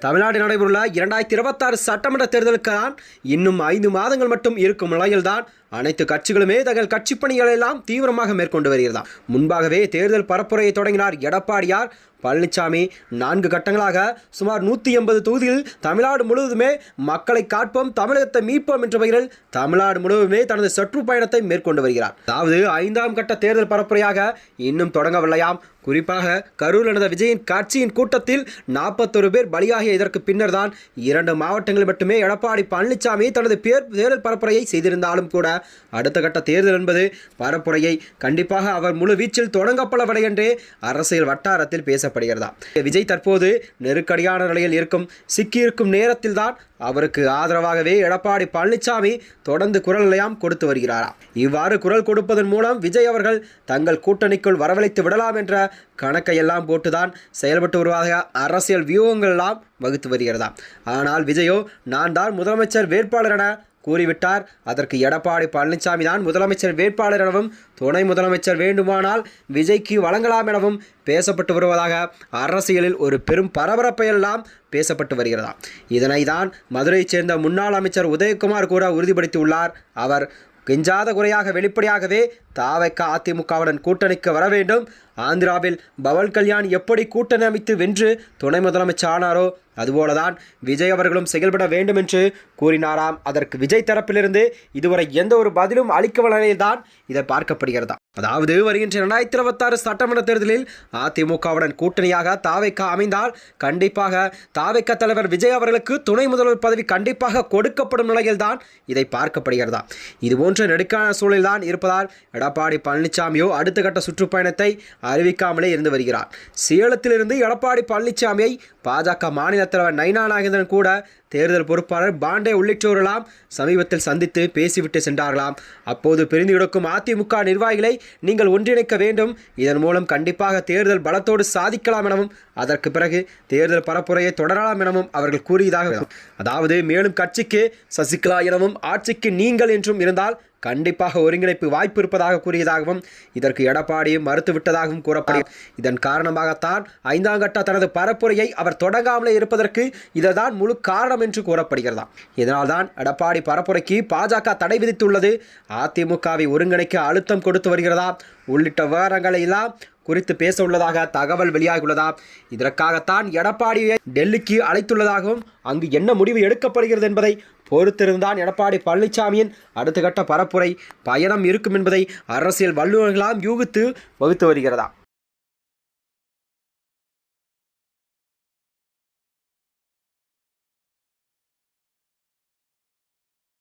தமிழ்நாடு நடைபெறுள்ள இரண்டாயிரத்தி இருபத்தாறு சட்டமன்ற தேர்தலுக்கு தான் இன்னும் ஐந்து மாதங்கள் மட்டும் இருக்கும் நிலையில்தான் அனைத்து கட்சிகளுமே தங்கள் கட்சி பணிகளை எல்லாம் தீவிரமாக மேற்கொண்டு வருகிறதா முன்பாகவே தேர்தல் பரப்புரையை தொடங்கினார் எடப்பாடியார். பழனிசாமி நான்கு கட்டங்களாக சுமார் நூற்றி எண்பது தொகுதியில் தமிழ்நாடு முழுவதுமே மக்களை காட்போம் தமிழகத்தை மீட்போம் என்ற வகையில் தமிழ்நாடு முழுவதுமே தனது சுற்றுப்பயணத்தை மேற்கொண்டு வருகிறார். அதாவது ஐந்தாம் கட்ட தேர்தல் பரப்புரையாக இன்னும் தொடங்கவில்லையாம். குறிப்பாக கரூர் நடந்த விஜயின் கட்சியின் கூட்டத்தில் நாற்பத்தொரு பேர் பலியாகிய இதற்கு பின்னர் தான் இரண்டு மாவட்டங்களில் மட்டுமே எடப்பாடி பழனிசாமி தனது பேர் தேர்தல் பரப்புரையை செய்திருந்தாலும் கூட அடுத்த கட்ட தேர்தல் என்பது பரப்புரையை கண்டிப்பாக அவர் முழு வீச்சில் தொடங்கப்படவில்லை என்றே அரசியல் வட்டாரத்தில் கூறப்படுகிறதா விஜய் தற்போது நெருக்கடியான நிலையில் இருக்கும். சிக்கியிருக்கும் நேரத்தில் தான் அவருக்கு ஆதரவாகவே எடப்பாடி பழனிசாமி தொடர்ந்து குரல் நிலையம் கொடுத்து வருகிறாராம் இவ்வாறு குரல் கொடுப்பதன் மூலம் விஜய் அவர்கள் தங்கள் கூட்டணிக்குள் வரவழைத்து விடலாம் என்ற கணக்கை எல்லாம் போட்டுதான் செயல்பட்டு வருவதாக அரசியல் வியூகங்கள் எல்லாம் வகுத்து வருகிறதா? ஆனால் விஜயோ நான் தான் முதலமைச்சர் வேட்பாளர் என கூறிவிட்டார். அதற்கு எடப்பாடி பழனிசாமி தான் முதலமைச்சர் வேட்பாளர் எனவும் துணை முதலமைச்சர் வேண்டுமானால் விஜய்க்கு வழங்கலாம் எனவும் பேசப்பட்டு வருவதாக அரசியலில் ஒரு பெரும் பரபரப்பையெல்லாம் பேசப்பட்டு வருகிறதா? இதனை தான் மதுரையைச் சேர்ந்த முன்னாள் அமைச்சர் உதயகுமார் கூட உறுதிப்படுத்தியுள்ளார். அவர் கெஞ்சாத குறையாக வெளிப்படையாகவே தாவைக்க அதிமுகவுடன் கூட்டணிக்கு வர வேண்டும். ஆந்திராவில் பவன் கல்யாண் எப்படி கூட்டணி அமைத்து வென்று துணை முதலமைச்சர் ஆனாரோ அதுபோலதான் விஜய் அவர்களும் செயல்பட வேண்டும் என்று கூறினாராம். அதற்கு விஜய் தரப்பிலிருந்து இதுவரை எந்த ஒரு பதிலும் அளிக்கவில்லை தான் இதை பார்க்கப்படுகிறதா. அதாவது வருகின்ற இரண்டாயிரத்தி இருபத்தாறு சட்டமன்ற தேர்தலில் அதிமுகவுடன் கூட்டணியாக தாவைக்க அமைந்தால் கண்டிப்பாக தாவைக்க தலைவர் விஜய் அவர்களுக்கு துணை முதல்வர் பதவி கண்டிப்பாக கொடுக்கப்படும் நிலையில்தான் இதை பார்க்கப்படுகிறதா. இது போன்ற நெடுக்கான சூழலில்தான் இருப்பதால் எடப்பாடி பழனிசாமியோ அடுத்த கட்ட சுற்றுப்பயணத்தை அறிவிக்காமலே இருந்து வருகிறார். சேலத்திலிருந்து எடப்பாடி பழனிசாமியை பாஜக மாநில தலைவர் நைனா நாகேந்திரன் கூட தேர்தல் பொறுப்பாளர் பாண்டே உள்ளிட்டோரெல்லாம் சமீபத்தில் சந்தித்து பேசிவிட்டு சென்றார்களாம். அப்போது பிரிந்து கிடக்கும் அதிமுக நிர்வாகிகளை நீங்கள் ஒன்றிணைக்க வேண்டும். இதன் மூலம் கண்டிப்பாக தேர்தல் பலத்தோடு சாதிக்கலாம் எனவும் அதற்கு பிறகு தேர்தல் பரப்புரையை தொடரலாம் எனவும் அவர்கள் கூறியதாக அதாவது மேலும் கட்சிக்கு சசிகலா எனவும் ஆட்சிக்கு நீங்கள் என்றும் இருந்தால் கண்டிப்பாக ஒருங்கிணைப்பு வாய்ப்பு இருப்பதாக கூறியதாகவும் இதற்கு எடப்பாடியும் மறுத்துவிட்டதாகவும் கூறப்படும் இதன் காரணமாகத்தான் ஐந்தாம் கட்ட தனது பரப்புரையை அவர் தொடங்காமலே இருப்பதற்கு இதுதான் முழு காரணம் என்று கூறப்படுகிறதாம் இதனால்தான் எடப்பாடி பரப்புரைக்கு பாஜக தடை விதித்துள்ளது. அதிமுகவை ஒருங்கிணைக்க அழுத்தம் கொடுத்து வருகிறதா. உள்ளிட்ட விவரங்களை எல்லாம் குறித்து பேச உள்ளதாக தகவல் வெளியாகியுள்ளதா? இதற்காகத்தான் எடப்பாடியை டெல்லிக்கு அழைத்துள்ளதாகவும் அங்கு என்ன முடிவு எடுக்கப்படுகிறது என்பதை பொறுத்திருந்தான் எடப்பாடி பழனிசாமியின் அடுத்த கட்ட பரப்புரை பயணம் இருக்கும் என்பதை அரசியல் வல்லுநர்களாம் யூகித்து வகுத்து வருகிறதா?